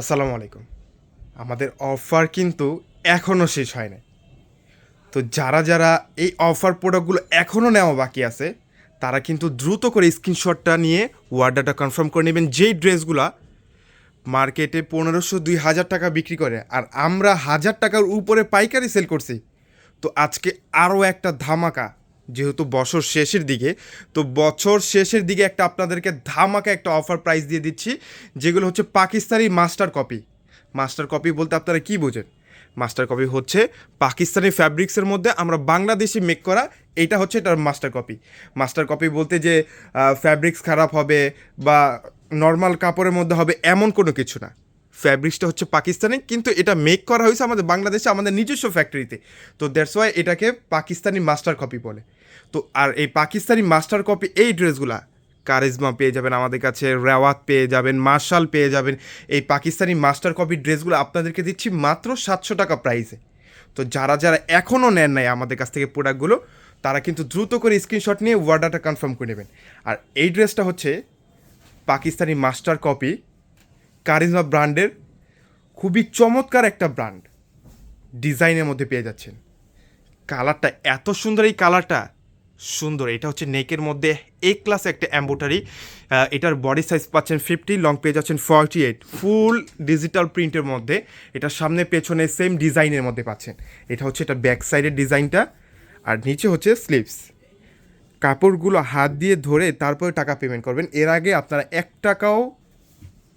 আসসালামু আলাইকুম। আমাদের অফার কিন্তু এখনও শেষ হয় নাই তো যারা যারা এই অফার প্রোডাক্টগুলো এখনও নেওয়া বাকি আছে, তারা কিন্তু দ্রুত করে স্ক্রিনশটটা নিয়ে ওয়ার্ডারটা কনফার্ম করে নেবেন যেই ড্রেসগুলা মার্কেটে পনেরোশো দুই হাজার টাকা বিক্রি করে আর আমরা হাজার টাকার উপরে পাইকারি সেল করছি। তো আজকে আরও একটা ধামাকা যেহেতু বছর শেষের দিকে, তো বছর শেষের দিকে একটা আপনাদেরকে ধামাকা একটা অফার প্রাইস দিয়ে দিচ্ছি, যেগুলো হচ্ছে Pakistani master copy master copy বলতে আপনারা কি বোঝেন? মাস্টার কপি হচ্ছে পাকিস্তানি ফ্যাব্রিক্সের মধ্যে আমরা বাংলাদেশি মেক করা, এটা হচ্ছে এটার মাস্টার কপি মাস্টার কপি বলতে যে ফ্যাব্রিক্স খারাপ হবে বা নর্মাল কাপড়ের মধ্যে হবে এমন কোনো কিছু না। ফ্যাব্রিক্সটা হচ্ছে পাকিস্তানি, কিন্তু এটা মেক করা হয়েছে আমাদের বাংলাদেশে, আমাদের নিজস্ব ফ্যাক্টরিতে তো। দ্যাটস ওয়াই এটাকে পাকিস্তানি মাস্টার কপি বলে। তো আর এই পাকিস্তানি মাস্টার কপি এই ড্রেসগুলা কারিজমা পেয়ে যাবেন আমাদের কাছে, রেওয়াত পেয়ে যাবেন, মার্শাল পেয়ে যাবেন। এই পাকিস্তানি মাস্টার কপি ড্রেসগুলো আপনাদেরকে দিচ্ছি মাত্র সাতশো টাকা প্রাইসে। তো যারা যারা এখনও নেন নাই আমাদের কাছ থেকে প্রোডাক্টগুলো, তারা কিন্তু দ্রুত করে স্ক্রিনশট নিয়ে ওয়ার্ডারটা কনফার্ম করে নেবেন। আর এই ড্রেসটা হচ্ছে পাকিস্তানি মাস্টার কপি কারিজমা ব্র্যান্ডের খুবই চমৎকার একটা ব্র্যান্ড। ডিজাইনের মধ্যে পেয়ে যাচ্ছেন। কালারটা এত সুন্দর এই কালারটা। সুন্দর, এটা হচ্ছে নেকের মধ্যে এ ক্লাস একটা অ্যাম্বোটারি এটার বডি সাইজ পাচ্ছেন ফিফটি লং পেয়ে যাচ্ছেন ফর্টি এইট ফুল ডিজিটাল প্রিন্টের মধ্যে, এটা সামনে পেছনে সেম ডিজাইনের মধ্যে পাচ্ছেন। এটা হচ্ছে এটা ব্যাক সাইডের ডিজাইনটা, আর নিচে হচ্ছে স্লিভস কাপড়গুলো হাত দিয়ে ধরে তারপরে টাকা পেমেন্ট করবেন। এর আগে আপনারা এক টাকাও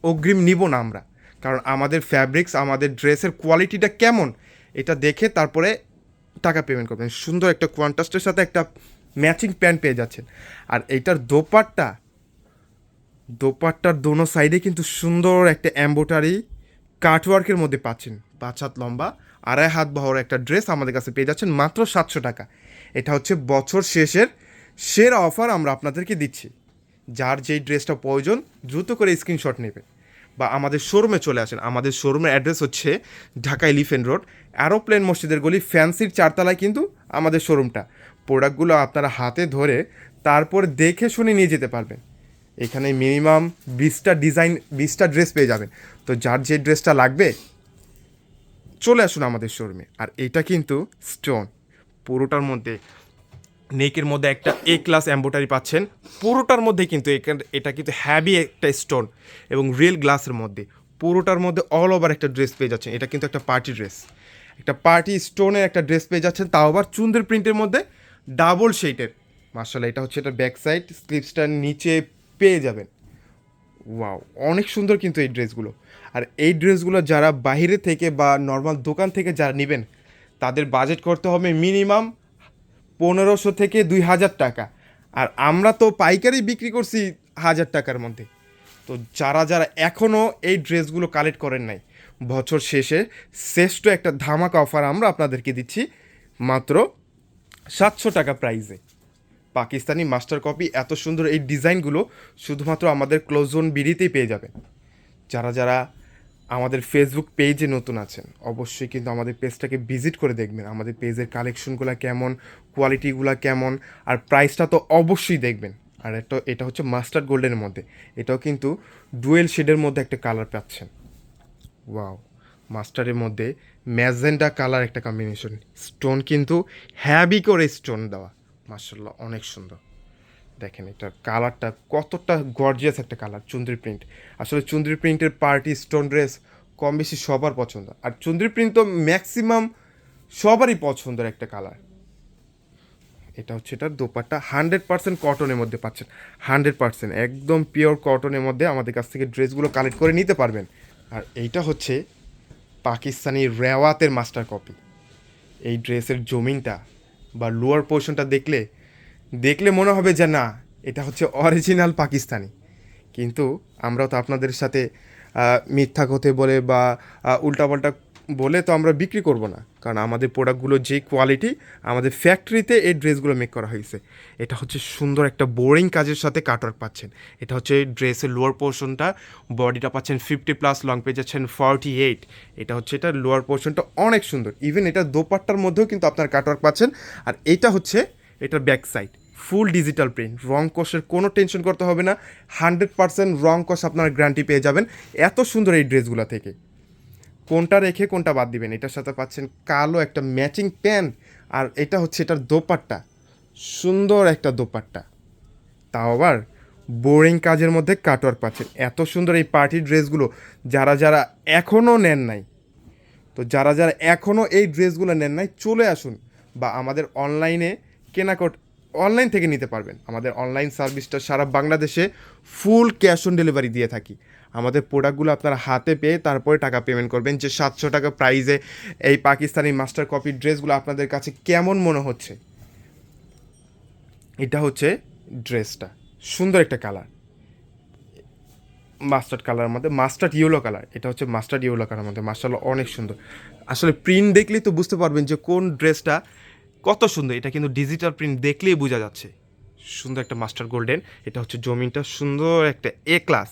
অগ্রিম নিব না আমরা। কারণ আমাদের ফ্যাব্রিক্স আমাদের ড্রেসের কোয়ালিটিটা কেমন, এটা দেখে তারপরে টাকা পেমেন্ট করবেন। সুন্দর একটা কোয়ান্টাস্টের সাথে একটা ম্যাচিং প্যান্ট পেয়ে যাচ্ছেন। আর এইটার দোপাট্টা, দোপাট্টার দোনো সাইডে কিন্তু সুন্দর একটা অ্যাম্বোটারি কাটওয়ার্কের মধ্যে পাচ্ছেন। পাঁচ হাত লম্বা, আড়াই হাত বহর একটা ড্রেস আমাদের কাছে পেয়ে যাচ্ছেন মাত্র সাতশো টাকা। এটা হচ্ছে বছর শেষের সেরা অফার আমরা আপনাদেরকে দিচ্ছি। যার যেই ড্রেসটা প্রয়োজন, দ্রুত করে স্ক্রিনশট নেবেন। বা আমাদের শোরুমে চলে আসেন। আমাদের শোরুমের অ্যাড্রেস হচ্ছে ঢাকা এলিফেন্ট রোড অ্যারোপ্লেন মসজিদের গলি ফ্যান্সির চারতলায় কিন্তু আমাদের শোরুমটা প্রোডাক্টগুলো আপনারা হাতে ধরে তারপর দেখে শুনে নিয়ে যেতে পারবেন। এখানে মিনিমাম বিশটা ডিজাইন, বিশটা ড্রেস পেয়ে যাবেন। তো যার যে ড্রেসটা লাগবে, চলে আসুন আমাদের শোরুমে আর এটা কিন্তু স্টোন পুরোটার মধ্যে নেকের মধ্যে একটা এ ক্লাস অ্যাম্বোটারি পাচ্ছেন। পুরোটার মধ্যে কিন্তু এটা কিন্তু হ্যাভি একটা স্টোন এবং রিয়েল গ্লাসের মধ্যে। পুরোটার মধ্যে অল ওভার একটা ড্রেস পেয়ে যাচ্ছেন। এটা কিন্তু একটা পার্টি ড্রেস একটা পার্টি স্টোনের একটা ড্রেস পেয়ে যাচ্ছেন, তাও আবার চুন্দের প্রিন্টের মধ্যে। ডাবল শেটের মার্শাল এটা হচ্ছে এটা ব্যাক সাইড স্লিপসটার নিচে পেয়ে যাবেন। ওয়াও, অনেক সুন্দর কিন্তু এই ড্রেসগুলো। আর এই ড্রেসগুলো যারা বাইরে থেকে বা নর্মাল দোকান থেকে যারা নেবেন, তাদের বাজেট করতে হবে মিনিমাম পনেরোশো থেকে দুই হাজার টাকা। আর আমরা তো পাইকারি বিক্রি করছি হাজার টাকার মধ্যে। তো যারা যারা এখনও এই ড্রেসগুলো কালেক্ট করেন নাই, বছর শেষে শ্রেষ্ঠ একটা ধামাকা অফার আমরা আপনাদেরকে দিচ্ছি, মাত্র সাতশো টাকা প্রাইজে পাকিস্তানি মাস্টার কপি এত সুন্দর এই ডিজাইনগুলো শুধুমাত্র আমাদের ক্লোজোন বিড়িতেই পেয়ে যাবেন। যারা যারা আমাদের ফেসবুক পেজে নতুন আছেন, অবশ্যই কিন্তু আমাদের পেজটাকে ভিজিট করে দেখবেন। আমাদের পেজের কালেকশনগুলো কেমন কোয়ালিটিগুলো কেমন, আর প্রাইসটা তো অবশ্যই দেখবেন। আর এটা এটা হচ্ছে মাস্টার্ড গোল্ডের মধ্যে। এটাও কিন্তু ডুয়েল শেডের মধ্যে একটা কালার পাচ্ছেন। ওয়াও মাস্টারের মধ্যে ম্যাজেন্ডা কালার একটা কম্বিনেশন স্টোন কিন্তু হ্যাভি করে স্টোন দেওয়া। মার্শাল্লাহ অনেক সুন্দর। দেখেন, এটার কালারটা কতটা গর্জিয়াস একটা কালার, চুন্দ্রি প্রিন্ট আসলে চুন্দ্রি প্রিন্টের পার্টি স্টোন ড্রেস কম বেশি সবার পছন্দ। আর চুন্দ্রি প্রিন্ট তো ম্যাক্সিমাম সবারই পছন্দের একটা কালার। এটা হচ্ছে এটার দোপাট্টা হান্ড্রেড পার্সেন্ট কটনের মধ্যে পাচ্ছেন। হান্ড্রেড পার্সেন্ট একদম পিওর কটনের মধ্যে আমাদের কাছ থেকে ড্রেসগুলো কালেক্ট করে নিতে পারবেন। আর এইটা হচ্ছে পাকিস্তানি রেওয়াতের মাস্টার কপি এই ড্রেসের জমিনটা বা লোয়ার পোর্শনটা দেখলে দেখলে মনে হবে যে না, এটা হচ্ছে অরিজিনাল পাকিস্তানি। কিন্তু আমরা তো আপনাদের সাথে মিথ্যা কথে বলে বা উল্টাপাল্টা বলে তো আমরা বিক্রি করব না। কারণ আমাদের প্রোডাক্টগুলো যে কোয়ালিটি আমাদের ফ্যাক্টরিতে এই ড্রেসগুলো মেক করা হয়েছে। এটা হচ্ছে সুন্দর একটা বোরিং কাজের সাথে কাটওয়ার্ক পাচ্ছেন। এটা হচ্ছে ড্রেসের লোয়ার পোর্শনটা বডিটা পাচ্ছেন ফিফটি প্লাস লং পেয়ে যাচ্ছেন ফর্টি এইট এটা হচ্ছে এটা লোয়ার পোর্শনটা অনেক সুন্দর। ইভেন এটা দোপাট্টার মধ্যেও কিন্তু আপনার কাটওয়ার্ক পাচ্ছেন। আর এটা হচ্ছে এটার back side full digital print রং কষের কোনো টেনশন করতে হবে না। হান্ড্রেড পার্সেন্ট রং কষ আপনার গ্যারান্টি পেয়ে যাবেন। এত সুন্দর এই ড্রেসগুলো থেকে। কোনটা রেখে কোনটা বাদ দিবেন? এটার সাথে পাচ্ছেন কালো একটা ম্যাচিং প্যান্ট আর এটা হচ্ছে এটার দোপাট্টা। সুন্দর একটা দোপাট্টা। তাও আবার বোরিং কাজের মধ্যে কাটওয়ার্ক পাচ্ছেন। এত সুন্দর এই পার্টি ড্রেসগুলো যারা যারা এখনও নেন নাই। তো যারা যারা এখনও এই ড্রেসগুলো নেন নাই, চলে আসুন বা আমাদের অনলাইনে কেনাকট অনলাইন থেকে নিতে পারবেন। আমাদের অনলাইন সার্ভিসটা সারা বাংলাদেশে ফুল ক্যাশ অন ডেলিভারি দিয়ে থাকি। আমাদের প্রোডাক্টগুলো আপনারা হাতে পেয়ে তারপরে টাকা পেমেন্ট করবেন যে সাতশো টাকা প্রাইজে এই পাকিস্তানি মাস্টার কপি ড্রেসগুলো আপনাদের কাছে কেমন মনে হচ্ছে? এটা হচ্ছে ড্রেসটা সুন্দর একটা কালার মাস্টার্ড কালারের মধ্যে মাস্টার্ড ইয়েলো কালার এটা হচ্ছে মাস্টার্ড ইয়েলো কালারের মধ্যে। মার্শাল্লাহ অনেক সুন্দর। আসলে প্রিন্ট দেখলেই তো বুঝতে পারবেন যে কোন ড্রেসটা কত সুন্দর, এটা কিন্তু ডিজিটাল প্রিন্ট দেখলেই বোঝা যাচ্ছে। সুন্দর একটা মাস্টার গোল্ডেন এটা হচ্ছে জমিনটা সুন্দর একটা এ ক্লাস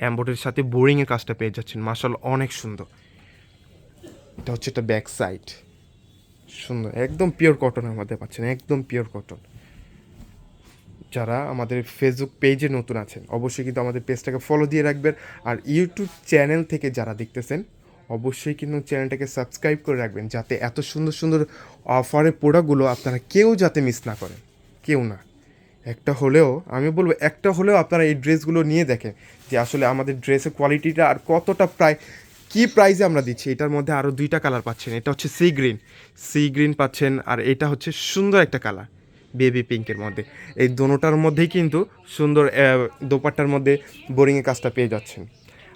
অ্যাম্বোডের সাথে বোরিংয়ের কাজটা পেয়ে যাচ্ছেন মার্শাল্লাহ অনেক সুন্দর। এটা হচ্ছে একটা ব্যাক সাইড সুন্দর, একদম পিওর কটনের মধ্যে পাচ্ছেন, একদম পিওর কটন যারা আমাদের ফেসবুক পেজে নতুন আছেন, অবশ্যই কিন্তু আমাদের পেজটাকে ফলো দিয়ে রাখবেন। আর ইউটিউব চ্যানেল থেকে যারা দেখতেছেন অবশ্যই কিন্তু চ্যানেলটাকে সাবস্ক্রাইব করে রাখবেন যাতে এত সুন্দর সুন্দর অফারের প্রোডাক্টগুলো আপনারা কেউ যাতে মিস না করেন। কেউ না। একটা হলেও, আমি বলব, একটা হলেও আপনারা এই ড্রেসগুলো নিয়ে দেখেন যে আসলে আমাদের ড্রেসের কোয়ালিটিটা আর কতটা প্রায়, কি প্রাইসে আমরা দিচ্ছি। এটার মধ্যে আরও দুইটা কালার পাচ্ছেন। এটা হচ্ছে সি গ্রিন। সি গ্রিন পাচ্ছেন আর এটা হচ্ছে সুন্দর একটা কালার, বেবি পিঙ্কের মধ্যে। এই দোনোটার মধ্যেই কিন্তু সুন্দর দোপাট্টার মধ্যে বোরিংয়ের কাজটা পেয়ে যাচ্ছেন।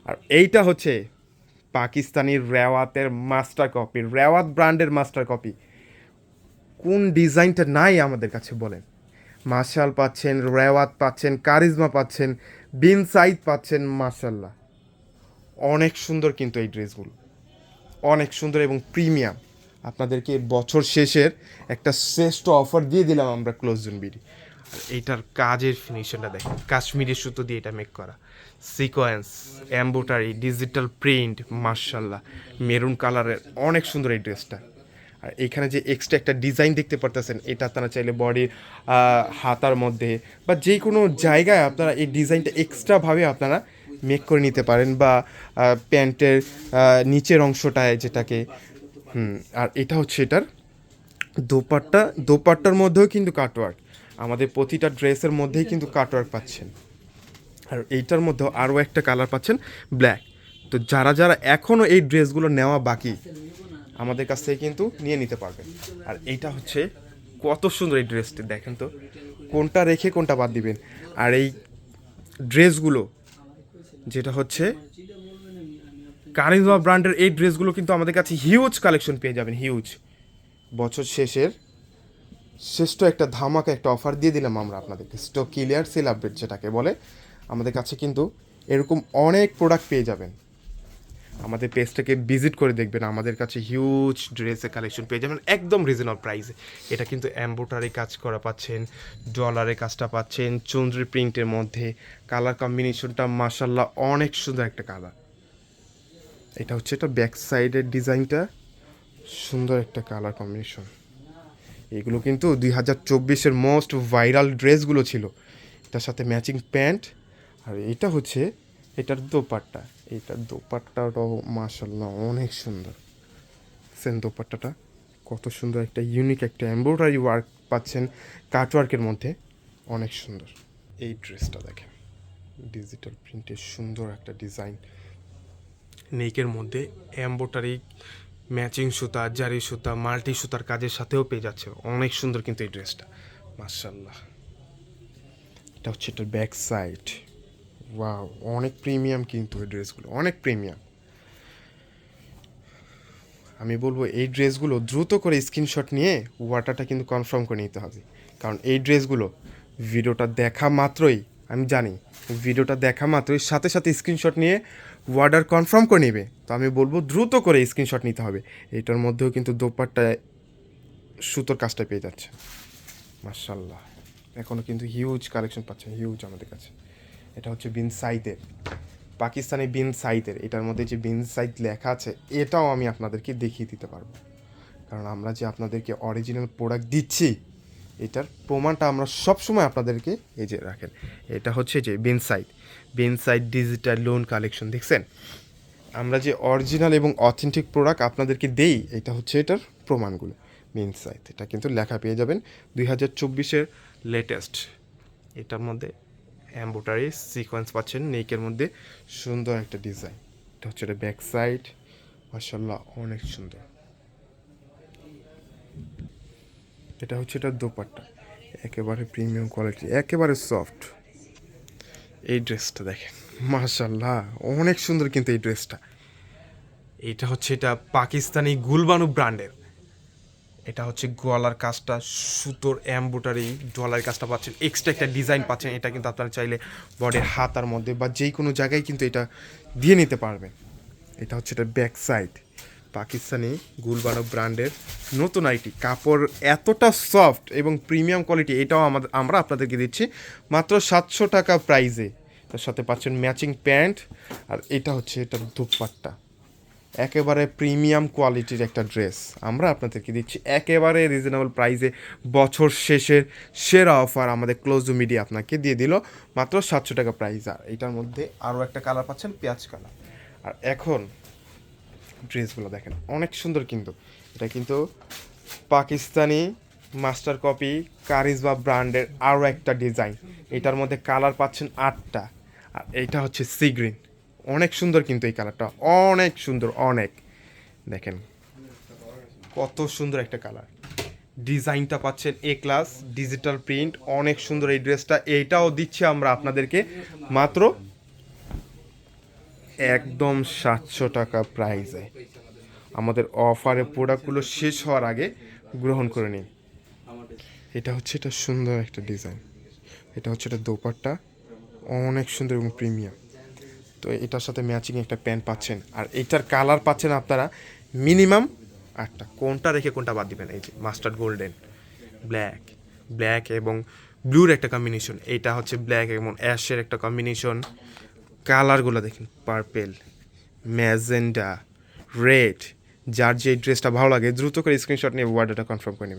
আর এইটা হচ্ছে পাকিস্তানি রেওয়াতের মাস্টার কপি রেওয়াত ব্র্যান্ডের মাস্টার কপি কোন ডিজাইনটা নাই আমাদের কাছে বলেন। মার্শাল পাচ্ছেন, রেওয়াত পাচ্ছেন, কারিজমা পাচ্ছেন, বিন সাইদ পাচ্ছেন মার্শাল্লাহ অনেক সুন্দর কিন্তু এই ড্রেসগুলো। অনেক সুন্দর এবং প্রিমিয়াম। আপনাদেরকে বছর শেষের একটা শ্রেষ্ঠ অফার দিয়ে দিলাম আমরা ক্লোজ জোন বিডি এইটার কাজের ফিনিশনটা দেখেন, কাশ্মীরি সুতো দিয়ে এটা মেক করা। সিকোয়েন্স, এম্বোটারি, ডিজিটাল প্রিন্ট মার্শাল্লাহ মেরুন কালারের অনেক সুন্দর এই ড্রেসটা। আর এখানে যে এক্সট্রা একটা ডিজাইন দেখতে পারতেছেন, এটা আপনারা চাইলে বডির হাতার মধ্যে বা যে কোনো জায়গায় আপনারা এই ডিজাইনটা এক্সট্রাভাবে আপনারা মেক করে নিতে পারেন বা প্যান্টের নিচের অংশটায় যেটাকে, হুম, আর এটা হচ্ছে এটার দোপাট্টা, দোপাট্টার মধ্যেও কিন্তু কাটওয়ার্ক আমাদের প্রতিটা ড্রেসের মধ্যেই কিন্তু কাটওয়ার্ক পাচ্ছেন। আর এইটার মধ্যেও আরও একটা কালার পাচ্ছেন ব্ল্যাক। তো যারা যারা এখনও এই ড্রেসগুলো নেওয়া বাকি, আমাদের কাছ থেকে কিন্তু নিয়ে নিতে পারবেন আর এইটা হচ্ছে কত সুন্দর এই ড্রেসটি, দেখেন তো। কোনটা রেখে কোনটা বাদ দিবেন। আর এই ড্রেসগুলো, যেটা হচ্ছে কারিজমা ব্র্যান্ডের এই ড্রেসগুলো কিন্তু আমাদের কাছে হিউজ কালেকশন পেয়ে যাবেন, হিউজ। বছর শেষের শ্রেষ্ঠ একটা ধামাকা একটা অফার দিয়ে দিলাম আমরা আপনাদেরকে। স্টক ক্লিয়ার সেল আপডেট যেটাকে বলে আমাদের কাছে কিন্তু এরকম অনেক প্রোডাক্ট পেয়ে যাবেন। আমাদের পেজটাকে ভিজিট করে দেখবেন, আমাদের কাছে হিউজ ড্রেসের কালেকশন পেয়ে যাবেন, একদম রিজনেবল প্রাইসে এটা কিন্তু এম্বোটারি কাজ করা পাচ্ছেন ডলারের কাজটা পাচ্ছেন চন্দ্রি প্রিন্টের মধ্যে কালার কম্বিনেশনটা মাসাল্লাহ অনেক সুন্দর একটা কালার এটা হচ্ছে এটা ব্যাক সাইডের ডিজাইনটা সুন্দর একটা কালার কম্বিনেশন এগুলো কিন্তু দুই হাজার চব্বিশের মোস্ট ভাইরাল ড্রেসগুলো ছিল। এটার সাথে ম্যাচিং প্যান্ট আর এটা হচ্ছে এটার দোপাট্টা। এটার দোপাট্টাটাও মাসাল্লাহ অনেক সুন্দর। সেন দোপাট্টাটা। কত সুন্দর একটা ইউনিক একটা এমব্রয়ডারি ওয়ার্ক পাচ্ছেন কাটওয়ার্কের মধ্যে। অনেক সুন্দর। এই ড্রেসটা দেখেন। ডিজিটাল প্রিন্টের সুন্দর একটা ডিজাইন নেকের মধ্যে এম্বোটারি ম্যাচিং সুতা, জারি সুতা মাল্টি সুতার কাজের সাথেও পেয়ে যাচ্ছে। অনেক সুন্দর কিন্তু এই ড্রেসটা মার্শাল্লাহ এটা হচ্ছে এটার ব্যাক সাইড ওয়াও অনেক প্রিমিয়াম কিন্তু এই ড্রেসগুলো অনেক প্রিমিয়াম আমি বলব এই ড্রেসগুলো দ্রুত করে স্ক্রিনশট নিয়ে ওয়াটারটা কিন্তু কনফার্ম করে নিতে হবে। কারণ এই ড্রেসগুলো ভিডিওটা দেখা মাত্রই, আমি জানি, ভিডিওটা দেখা মাত্রই সাথে সাথে স্ক্রিনশট নিয়ে ওয়ার্ডার কনফার্ম করে নেবে। তো আমি বলব দ্রুত করে স্ক্রিনশট নিতে হবে। এটার মধ্যেও কিন্তু দোপাট্টায় সুতোর কাজটা পেয়ে যাচ্ছে। মার্শাল্লাহ এখনও কিন্তু হিউজ কালেকশন পাচ্ছে হিউজ আমাদের কাছে। এটা হচ্ছে বিন সাইদের পাকিস্তানি বিন সাইদের এটার মধ্যে যে বিন সাইদ লেখা আছে, এটাও আমি আপনাদেরকে দেখিয়ে দিতে পারব। কারণ আমরা যে আপনাদেরকে অরিজিনাল প্রোডাক্ট দিচ্ছি, এটার প্রমাণটা আমরা সবসময় আপনাদেরকে এই যে রাখেন, এটা হচ্ছে যে বেনসাইড বেনসাইড ডিজিটাল লোন কালেকশন দেখছেন? আমরা যে অরিজিনাল এবং অথেন্টিক প্রোডাক্ট আপনাদেরকে দেই, এটা হচ্ছে এটার প্রমাণগুলো বেনসাইড এটা কিন্তু লেখা পেয়ে যাবেন দুই হাজার চব্বিশের লেটেস্ট এটার মধ্যে অ্যাম্বোটারি সিকোয়েন্স পাচ্ছেন নেকের মধ্যে। সুন্দর একটা ডিজাইন এটা হচ্ছে এটা ব্যাক সাইড মাসাল্লাহ অনেক সুন্দর। এটা হচ্ছে এটা দোপাট্টা। একেবারে প্রিমিয়াম কোয়ালিটি একেবারে সফট এই ড্রেসটা দেখেন মাশাল্লাহ অনেক সুন্দর কিন্তু এই ড্রেসটা এটা হচ্ছে এটা পাকিস্তানি গুলবানু ব্র্যান্ডের এটা হচ্ছে গলার কাজটা, সুতোর এম্বোটারি গলার কাজটা পাচ্ছেন এক্সট্রা একটা ডিজাইন পাচ্ছেন, এটা কিন্তু আপনারা চাইলে বডির হাতার মধ্যে বা যেই কোনো জায়গায় কিন্তু এটা দিয়ে নিতে পারবেন। এটা হচ্ছে এটা ব্যাক সাইড পাকিস্তানি গুলবানো ব্র্যান্ডের নতুন আইটি। কাপড় এতটা সফট এবং প্রিমিয়াম কোয়ালিটি এটাও আমাদের, আমরা আপনাদেরকে দিচ্ছি মাত্র সাতশো টাকা প্রাইজে তার সাথে পাচ্ছেন ম্যাচিং প্যান্ট আর এটা হচ্ছে এটার দুপাট্টা। একেবারে প্রিমিয়াম কোয়ালিটির একটা ড্রেস। আমরা আপনাদেরকে দিচ্ছি একেবারে রিজনেবল প্রাইসে বছর শেষের সেরা অফার আমাদের ক্লোজ মিডিয়া আপনাকে দিয়ে দিল। মাত্র সাতশো টাকা প্রাইস আর এটার মধ্যে আরও একটা কালার পাচ্ছেন, পেঁয়াজ কালার আর এখন ড্রেসগুলো দেখেন, অনেক সুন্দর কিন্তু। এটা কিন্তু পাকিস্তানি মাস্টার কপি কারিজবা ব্র্যান্ডের আরও একটা ডিজাইন এটার মধ্যে কালার পাচ্ছেন আটটা। আর এইটা হচ্ছে সি গ্রিন অনেক সুন্দর কিন্তু এই কালারটা। অনেক সুন্দর, অনেক। দেখেন, কত সুন্দর একটা কালার। ডিজাইনটা পাচ্ছেন এ ক্লাস ডিজিটাল প্রিন্ট অনেক সুন্দর এই ড্রেসটা। এইটাও দিচ্ছি আমরা আপনাদেরকে মাত্র একদম সাতশো টাকা প্রাইসে আমাদের অফারে প্রোডাক্টগুলো শেষ হওয়ার আগে গ্রহণ করে নিন। এটা হচ্ছে এটা সুন্দর একটা ডিজাইন এটা হচ্ছে এটা দোপাট্টা। অনেক সুন্দর এবং প্রিমিয়াম তো এটার সাথে ম্যাচিং একটা প্যান্ট পাচ্ছেন। আর এটার কালার পাচ্ছেন আপনারা মিনিমাম আটটা। কোনটা রেখে কোনটা বাদ দিবেন? এই যে মাস্টার্ড গোল্ডেন ব্ল্যাক ব্ল্যাক এবং ব্লুর একটা কম্বিনেশন এইটা হচ্ছে ব্ল্যাক এবং অ্যাশের একটা কম্বিনেশন কালারগুলো দেখেন পার্পেল ম্যাজেন্ডা রেড যার যে ড্রেসটা ভালো লাগে, দ্রুত করে স্ক্রিনশট নিয়ে ওয়ার্ডটা কনফার্ম করে নেবেন।